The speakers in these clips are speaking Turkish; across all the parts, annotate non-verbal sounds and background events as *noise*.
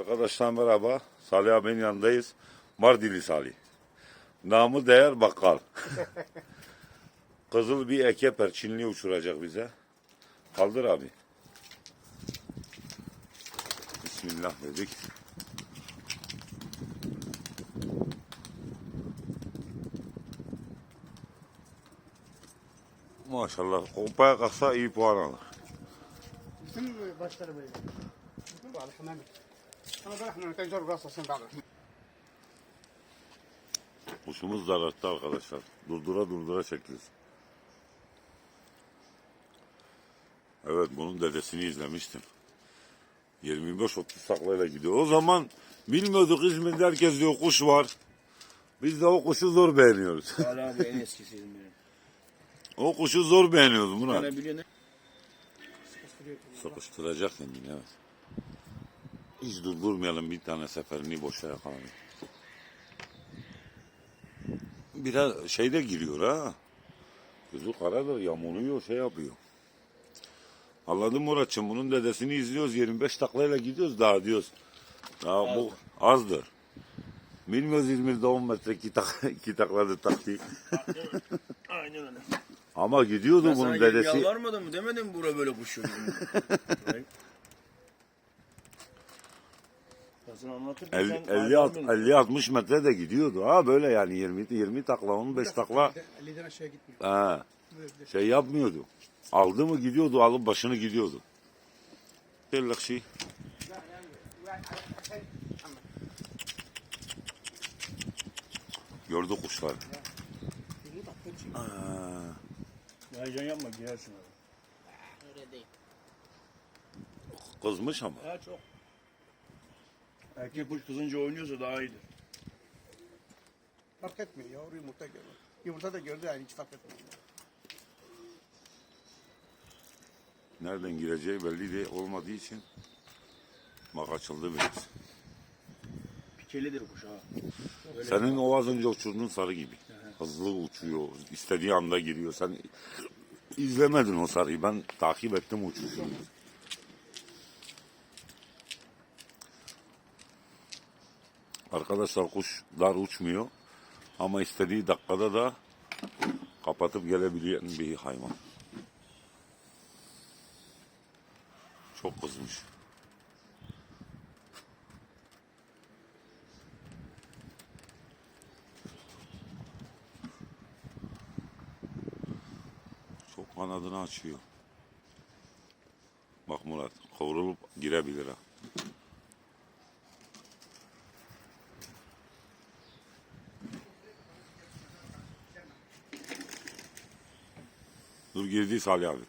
Arkadaşlar merhaba. Salih abinin yanındayız. Mardili Salih. Namı değer bakkal. *laughs* Kızıl bir eke perçinli uçuracak bize. Kaldır abi. Bismillah dedik. Maşallah. Kompaya kalksa iyi puan alır. Bütün başları böyle. Bütün balık hemen. Ama bırakın balık. Kuşumuz zararlı arkadaşlar. Durdura durdura çekiyoruz. Evet bunun dedesini izlemiştim. 25-30 taklayla gidiyor. O zaman bilmiyorduk İzmir'de herkes diyor kuş var. Biz de o kuşu zor beğeniyoruz. Hala abi en benim. *laughs* o kuşu zor beğeniyoruz Murat. Sıkıştıracak kendini evet. Hiç durdurmayalım bir tane seferini boşa yakalamayalım. Biraz şey de giriyor ha. Gözü karadır yamunuyor şey yapıyor. Anladın mı Muratçım? Bunun dedesini izliyoruz 25 taklayla gidiyoruz daha diyoruz. Daha bu azdır. Bilmiyoruz İzmir'de 10 metre iki, tak, *laughs* iki takladı taktı. *laughs* Aynen öyle. Ama gidiyordu Ben sana bunun dedesi. yalvarmadım mı? Demedim mi bura böyle kuş *laughs* sana anlatırken 50 sen 50 hala alt- bilmiyorsun. 50 60 metre de gidiyordu ha böyle yani 20 20 takla 15 takla 50'den aşağı gitmiyor. ha, şey yapmıyordu. Aldı mı gidiyordu alıp başını gidiyordu. Belli şey. Gördü kuşlar. Heyecan yapma girersin abi. Öyle değil. kızmış ama. Ya çok. Erkek kuş kızınca oynuyorsa daha iyidir. Fark etmiyor yavru yumurta görüyor. Yumurta da gördü yani hiç fark etmiyor. Nereden gireceği belli de olmadığı için bak açıldı biraz. Pikelidir kuş ha. Böyle Senin o az önce uçurduğun sarı gibi. Hızlı uçuyor. istediği anda giriyor. Sen izlemedin o sarıyı. Ben takip ettim uçuşunu. Arkadaşlar kuş dar uçmuyor. Ama istediği dakikada da kapatıp gelebilen bir hayvan. Çok kızmış. Çok kanadını açıyor. Bak Murat, kavrulup girebilir ha. Dur girdi Salih abi.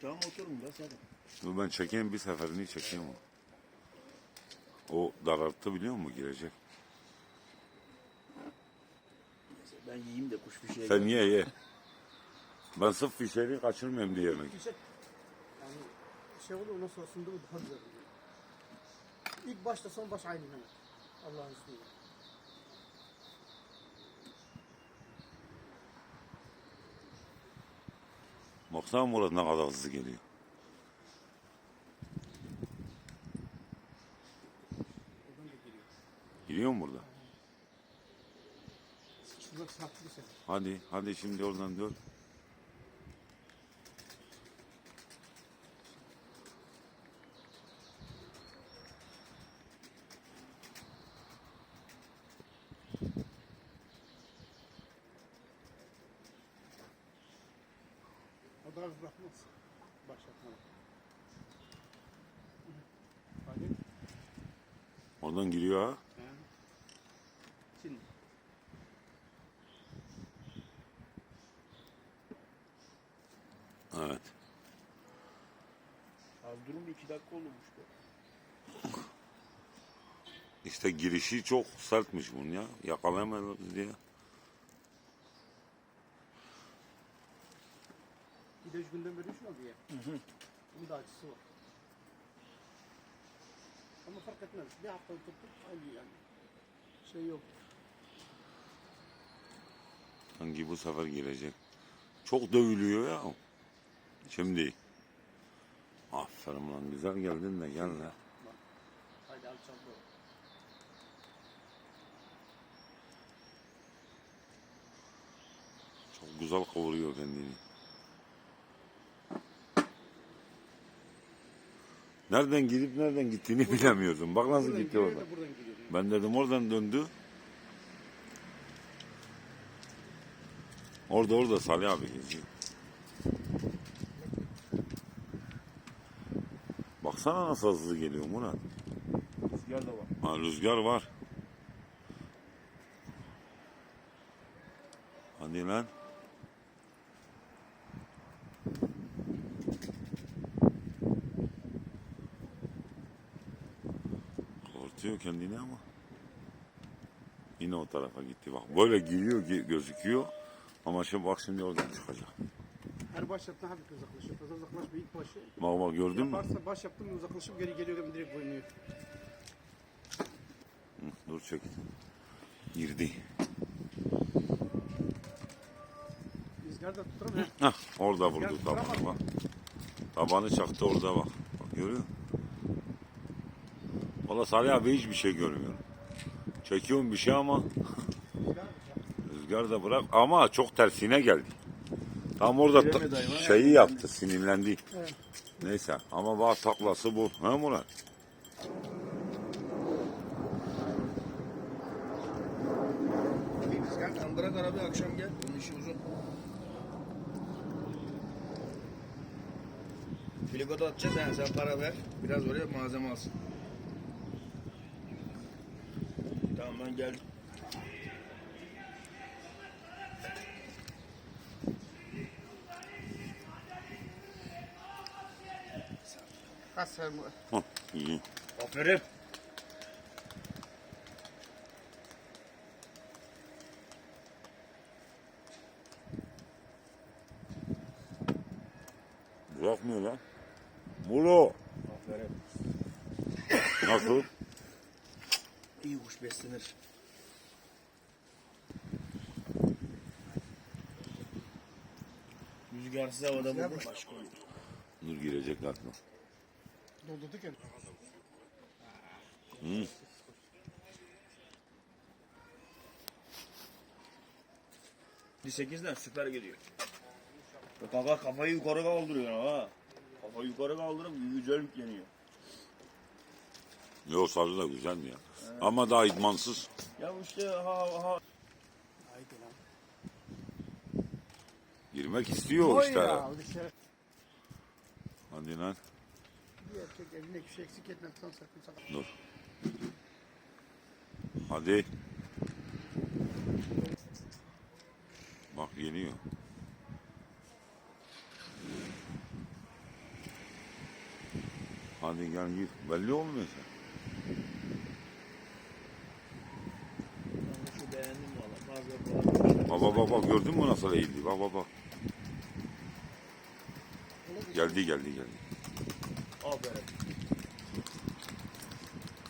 Tamam oturun da sen. Dur ben çekeyim bir seferini çekeyim onu. O daralttı biliyor musun girecek. Ben yiyeyim de kuş şeye Sen ye ye. Ben sırf fişeri kaçırmayayım diye yemek. Güzel. Yani şey olur ondan sonrasında bu daha güzel oluyor. İlk başta son baş aynı hemen. Allah'ın izniyle. Baksana Murat ne kadar hızlı geliyor. Giriyor mu burada? Sen. Hadi, hadi şimdi oradan dön. O da az bırakmaz. Başlatmalı. Hadi. Oradan giriyor ha. Şimdi. Evet. Az durun iki dakika olmuş be. İşte girişi çok sertmiş bunun ya. Yakalayamadık diye. Bir de üç günden beri şu oldu ya. Bunun da acısı var. Ama fark etmez. Bir hafta tuttuk aynı yani. Şey yok. Hangi bu sefer girecek. Çok dövülüyor ya. Şimdi. Aferin. Lan güzel geldin de gel lan. Haydi al çabuk. Çok güzel kavuruyor kendini. Nereden gidip nereden gittiğini bilemiyorsun. Bak nasıl gitti giriyor oradan. da buradan giriyor. Ben dedim oradan döndü. Orada orada Salih abi geziyor. Baksana nasıl hızlı geliyor Murat. Rüzgar da var. Ha, rüzgar var. Hadi lan. Korkuyor kendini ama. Yine o tarafa gitti bak. Böyle giriyor gi- gözüküyor. Ama şimdi bak şimdi oradan çıkacak. Her baş yaptığında hafif uzaklaşıyor. Fazla uzaklaşmıyor ilk başı. Bak bak gördün mü? Yaparsa baş yaptım uzaklaşıp geri geliyor direkt oynuyor. Dur çek. Girdi. Rüzgar da tutturamıyor. Hah, orada vurdu tabanı bak. Tabanı çaktı orada bak. Bak görüyor musun? Valla Salih abi hiçbir şey görmüyorum. Çekiyorum bir şey ama *laughs* rüzgar da bırak ama çok tersine geldi. Tam orada ta- şeyi yaptı sinirlendi. Evet. Neyse ama bak taklası bu. Ha Murat? Sen Ankara Kara bir akşam gel. Bunun işi uzun. Filikoda atacağız yani sen para ver. Biraz oraya malzeme alsın. Tamam geldim. Sen bu. Hah, iyi. Aferin. Bırakmıyor lan. Mulo. Aferin. Nasıl? İyi kuş beslenir. Rüzgarsız havada bu kuş. Nur girecek aklına. Doldurduk ya. Hı. Bir sekizden süper gidiyor. Bak Kafa kafayı yukarı kaldırıyor ha. Kafayı yukarı kaldırıp güzel yükleniyor. Yok sarı da güzel mi ya? Ama daha idmansız. Ya işte ha ha. Haydi lan. Girmek istiyor Oy işte. ya. Dışarı. Hadi lan. Bir erkek evine bir şey eksik etmezsen sakın sakın. Dur. Hadi. Bak geliyor. Hadi gel gir. Belli olmuyor sen. Ben şu beğendim valla. Baba bak gördün mü nasıl eğildi? Bak bak bak. Geldi geldi geldi. Aferin.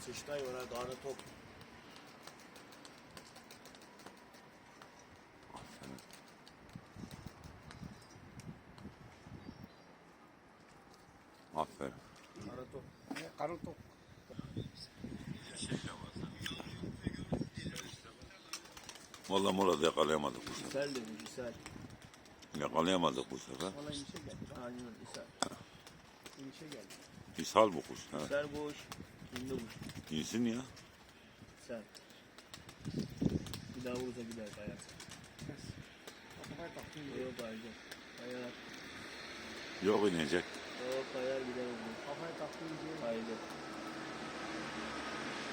Sıçtay var ha. Dağda top. Aferin. Aferin. Dağda top. Ne, Karın Vallahi Murat'ı yakalayamadık bu sefer. İshal demiş ishal. Yakalayamadık bu sefer. Valla inişe geldi. Aynen ishal. İnişe geldi. İshal bu kuş. Ha. İshal boş. Şimdi boş. İyisin ya. İshal. Bir daha vurursa gider kayarsın. Yok kayacak. Kayar. Yok inecek. Yok kayar gider. Kafaya taktım diye. Kaydı.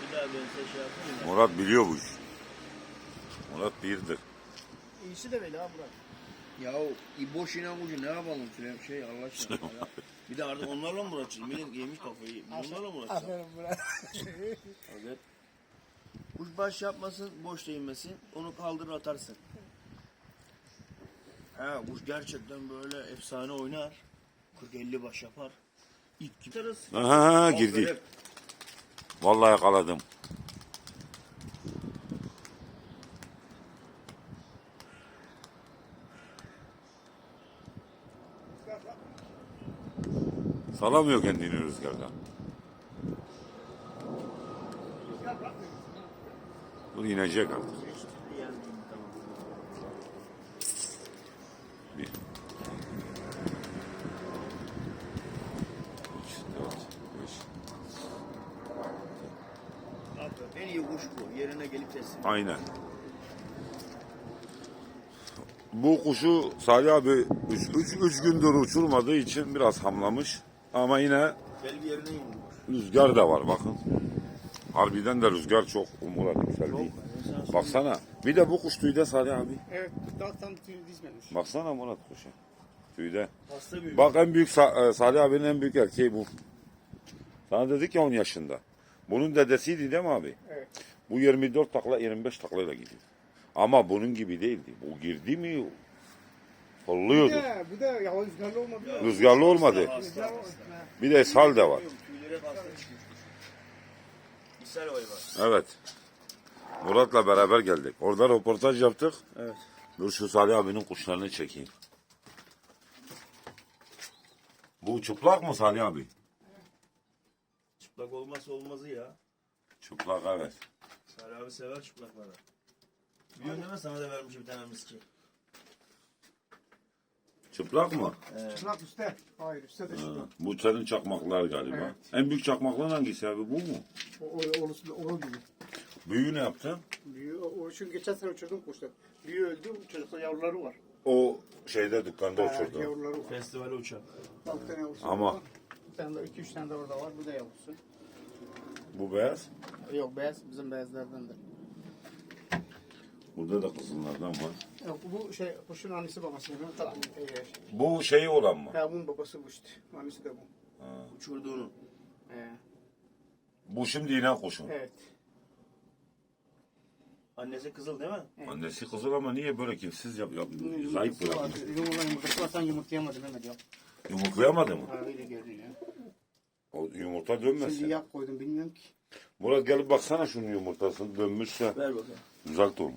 Bir daha ben size şey yapayım mı? Murat biliyor bu işi. Murat birdir. İyisi de böyle ha Murat. Ya o boş inen ucu ne yapalım Süleyman şey Allah aşkına ya. Bir de artık onlarla mı uğraşacağız? Millet yemiş kafayı. Bunlarla mı uğraşacağız? Aferin Murat. Evet. Kuş baş yapmasın, boş değinmesin. Onu kaldırır atarsın. Ha kuş gerçekten böyle efsane oynar. 40-50 baş yapar. İlk gitarız. Aha girdi. Vallahi yakaladım. Salamıyor kendini rüzgarda. Rüzgar bırakmıyor. Dur inecek artık. Yani, tamam. Bir. Üç, dört, beş. En iyi kuş bu. Yerine gelip teslim. Aynen. Bu kuşu Salih abi 3 gündür uçurmadığı için biraz hamlamış. Ama yine rüzgar da var bakın. Harbiden de rüzgar çok umura yükseldi. Baksana. Bir de bu kuş tüyde Salih abi. Evet, daha tam tüy dizmemiş. Baksana Murat kuşa. Tüyde. Bak en büyük e, Salih abinin en büyük erkeği bu. Sana dedik ya 10 yaşında. Bunun dedesiydi değil mi abi? Evet. Bu 24 takla 25 taklayla gidiyor. Ama bunun gibi değildi. Bu girdi mi Bir fırlıyordu. de, bir de ya rüzgarlı olmadı. Rüzgarlı olmadı. Bir de ishal de var. Evet. Murat'la beraber geldik. Orada röportaj yaptık. Evet. Dur şu Salih abinin kuşlarını çekeyim. Bu çıplak mı Salih abi? Çıplak olmazsa olmazı ya. Çıplak evet. Salih abi sever çıplakları. Değil mi sana da vermiş bir tane miski. Çıplak mı? Ee, Çıplak üstte. Hayır, üstte de şurada. bu senin çakmaklar galiba. Evet. En büyük çakmaklığın hangisi abi bu mu? O, o, da oğul gibi. Büyüğü ne yaptın? Büyüğü, o, o, çünkü geçen sene uçurdum kuşlar. Büyüğü öldü, çocukta yavruları var. O şeyde dükkanda Ha, uçurdu. yavruları var. festivale uçar. Altı tane yavrusu Ama- var. Bir tane de iki üç tane de orada var. Bu da yavrusu. Bu beyaz. Yok beyaz, bizim beyazlardandır. Burada da kızıllardan var. Yok bu şey, kuşun annesi babası. Yani, tamam. Ee, Bu şeyi olan mı? ya bunun babası bu işte. Annesi de bu. Uçurdu onu. Ee, Bu şimdi inen kuşun. evet. Annesi kızıl değil mi? Annesi kızıl ama niye böyle kimsiz yap, yap zayıf bırakmış? Yumurta yumurtası var. Sen yumurtlayamadım Mehmet ya. Yumurtlayamadı mı? Ha öyle görünüyor. O yumurta Şimdi dönmesin. yağ koydum bilmiyorum ki. Murat gelip baksana şunun yumurtasını dönmüşse Ver bakalım. düzelt onu.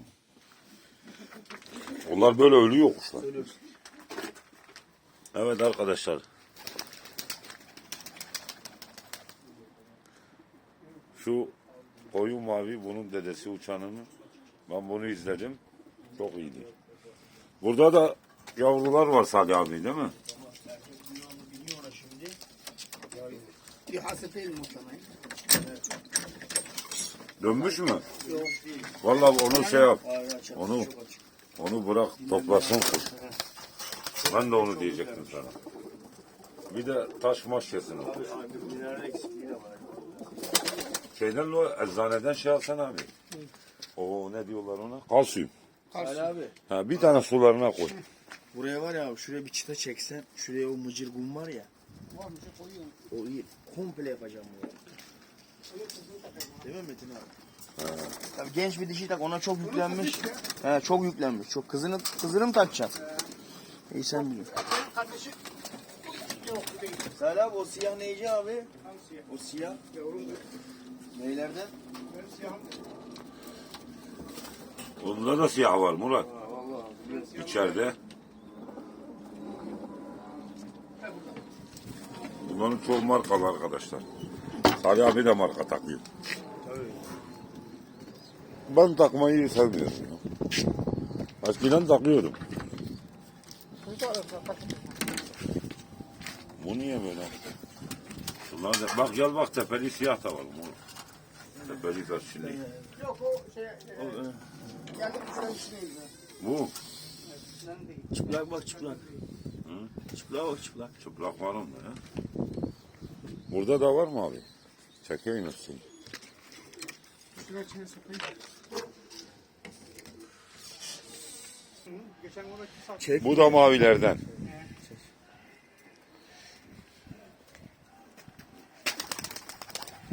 Onlar böyle ölüyor kuşlar. Söylüyorsun. Evet arkadaşlar. Şu koyu mavi bunun dedesi uçanının. Ben bunu izledim. Çok iyiydi. Burada da yavrular var Salih abi değil mi? Muhtemelen. Dönmüş mü? Yok. Vallahi onu şey yap. Açalım. Onu- Çok açık. Onu bırak toplasın kuş. Ben de onu diyecektim sana. Bir de taş maş kesin. o. Abi, abi mineral eksikliği de var. Şeyden o eczaneden şey alsan abi. O ne diyorlar ona? Kalsiyum. Abi. Ha, bir tane sularına koy. Buraya var ya şuraya bir çıta çeksen şuraya o mıcır kum var ya Var bir şey koyuyorum. o iyi komple yapacağım bunu. Değil mi Metin abi? Tabii genç bir dişi tak ona çok yüklenmiş. He çok yüklenmiş. Çok kızını kızını mı takacaksın? İyi sen biliyorsun. Kardeşi yok bu değil. Salih abi o siyah neyci abi? Ya? O siyah Yavrumdur. neylerden? Benim siyahım. Onda da siyah var Murat. Ha, vallahi biliyorsun. İçeride. Bunların çoğu markalı arkadaşlar. Salih abi de marka takıyor. Ben takmayı sevmiyorum. Eskiden takıyordum. Bu. Bu niye böyle? Bunlar da, bak gel bak tepeli siyah da var. Murat. Tepeli perçinli. Yok o şey. E, e, içi değil. ya. Bu çıplak bak çıplak. Çıplak bak çıplak. çıplak var onda ya. Burada da var mı abi? Çekeyim hepsini. Şuraya içine sokayım. Çek. Bu da mavilerden.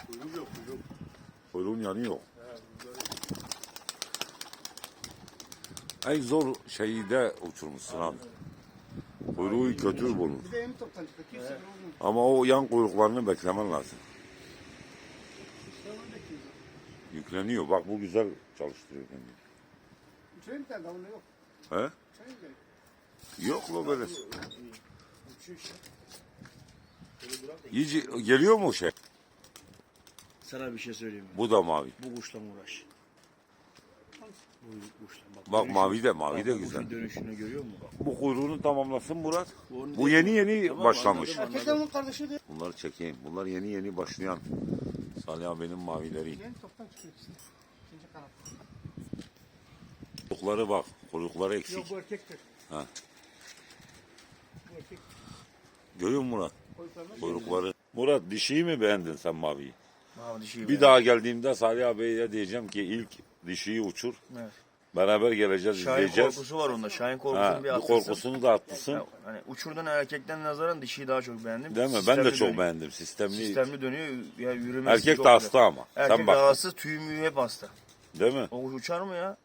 Kuyruğu yok kuyruğu. Kuyruğun yanı yok. En zor şeyi de uçurmuşsun abi. Kuyruğu kötü olmuyor. Ama o yan kuyruklarını beklemen lazım. İşte onu bekliyoruz. Yükleniyor. Bak bu güzel çalıştırıyor kendini. Uçurayım bir tane yok. He? Bir. Yok lo böyle. Uçuyor işte. Şöyle bırak da İyice geliyor mu o şey? Sana bir şey söyleyeyim mi? Bu da mavi. Bu kuşla uğraş. Bu bak. Bak dönüşü- mavi de mavi de bu güzel. dönüşünü görüyor musun? Bak. Bu kuyruğunu tamamlasın Murat. Onu Bu yeni yeni Tamam, başlamış. anladım. Erkek de onun kardeşi de. Bunları çekeyim. Bunlar yeni yeni başlayan Salih abinin mavileri. Yani toptan çıkıyor ikisi. İkinci kanat. Kuyrukları bak. Kuyrukları Yok eksik. bu erkektir. Ha. Bu erkek. Görüyor musun Murat? Koyuklarına Kuyrukları. Murat dişiyi mi beğendin sen maviyi? Mavi dişiyi Bir beğendim. daha geldiğimde Salih abiye diyeceğim ki ilk dişiyi uçur. Evet. Beraber geleceğiz, Şahin izleyeceğiz. korkusu var onda. Şahin korkusunu Ha, bir korkusunu da attırsın. Ya, hani uçurdan erkekten nazaran dişiyi daha çok beğendim. Değil mi? Ben Sistemli de çok dönüyor. beğendim. Sistemli. Sistemli dönüyor. Ya yürümesi Erkek çok de güzel. hasta ama. Erkek Sen de bak. hasta, tüyü müyü hep hasta. Değil mi? O uçar mı ya?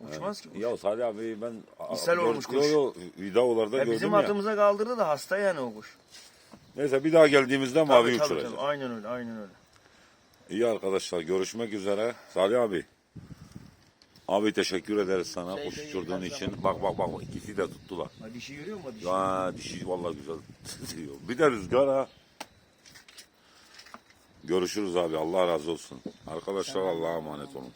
Uçmaz ki. Ya Salih abi ben... İshal olmuş kuş. Yo, yo, videolarda Ya gördüm bizim ya. kaldırdı da hasta yani o kuş. Neyse bir daha geldiğimizde Tabii, mavi tabii, uçuracağız. tabii. Aynen öyle, aynen öyle. İyi arkadaşlar görüşmek üzere. Salih abi. Abi teşekkür ederiz sana Şey, kuş şey, için. Bak bak bak ikisi de tuttular. Ha, dişi görüyor musun? Dişi. Ya dişi vallahi güzel. *laughs* bir de rüzgar ha. Görüşürüz abi Allah razı olsun. Arkadaşlar Allah'a emanet olun.